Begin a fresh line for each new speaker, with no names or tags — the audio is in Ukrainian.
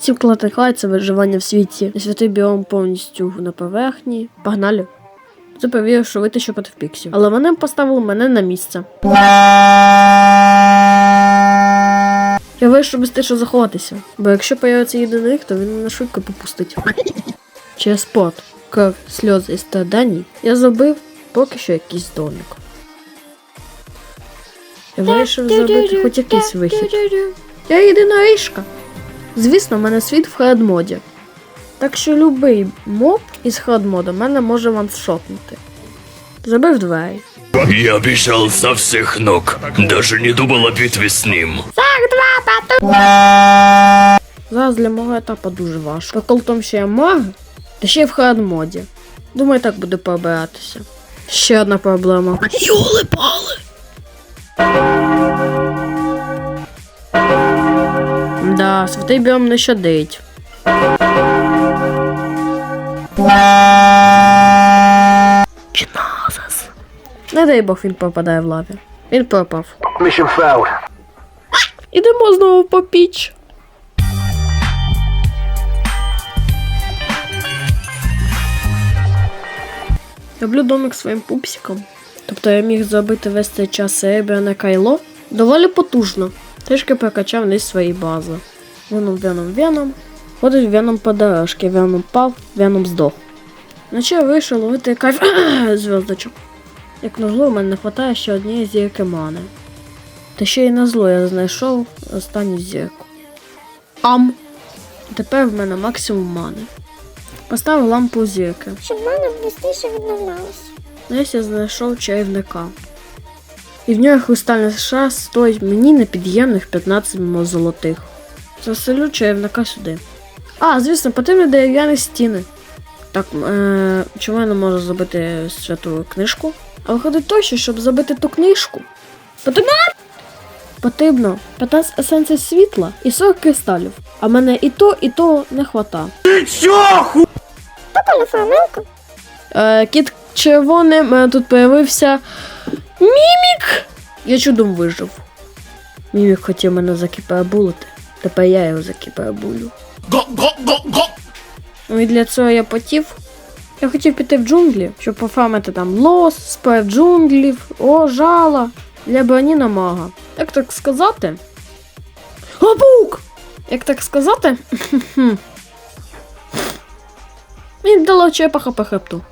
Сім клатих лайт це виживання в світі. Святий біом повністю на поверхні. Погнали. Заповів, що витащу проти піксів. Але вони поставили мене на місце. Я вирішив швидше заховатися, бо якщо появиться єдиний, то він мене швидко попустить. Через пот, кров, сльози і страдані я зробив поки що якийсь домик. Я вирішив зробити хоч якийсь вихід. Я єдина ріжка. Звісно, в мене світ в хардмоді. Так що любий моб із хардмоду мене може ваншотнути. Забив двері.
Я бежал со всех ног, даже не думал о битве с ним.
Зараз для мого етапу дуже важко. Прикол в тому, що я маг, та ще й в хардмоді. Думаю, так буде побиратися. Ще одна проблема. Юли Да, святий біом не щадить. Піназас. Не дай Бог він попадає в лаві. Він пропав.
Mission failed.
Ідемо знову по піч. Роблю домик своїм пупсиком. Тобто я міг зробити весь цей час серебряне кайло доволі потужно. Трішки прокачав низ свої бази. Веном, веном, веном. Ходить веном по дорожці, веном пав, веном здох. Вночі я вийшов ловити кайф зв'язочок. Як на зло, у мене не вистачає ще однієї зірки мани. Та ще й на зло я знайшов останню зірку. Ам. Тепер в мене максимум мани. Поставив лампу зірки.
щоб мана швидше відновлялась.
Десь я знайшов чарівника. І в нього хрустальний шар стоїть мені непід'ємних 15 золотих. Заселю чарівника сюди. А, звісно, потрібні дерев'яні стіни. Так, е- чому я не можу зробити святу книжку? А виходить точно, щоб зробити ту книжку. Потрібно. Потрібно 15 есенцій світла і 40 кристалів. А мене і то, і то не хвата.
Фламенко.
Е, кіт червоний, мене тут появився мімік. Я чудом вижив. Мімік хотів мене закіпарабулити. Тепер я його закіпарабулю. Ну і для цього я потів. Я хотів піти в джунглі, щоб пофармити там лос, спер джунглів, о, жала, для броні на мага. Як так сказати? Габук! Як так сказати? Мені дало черепаха по хребту.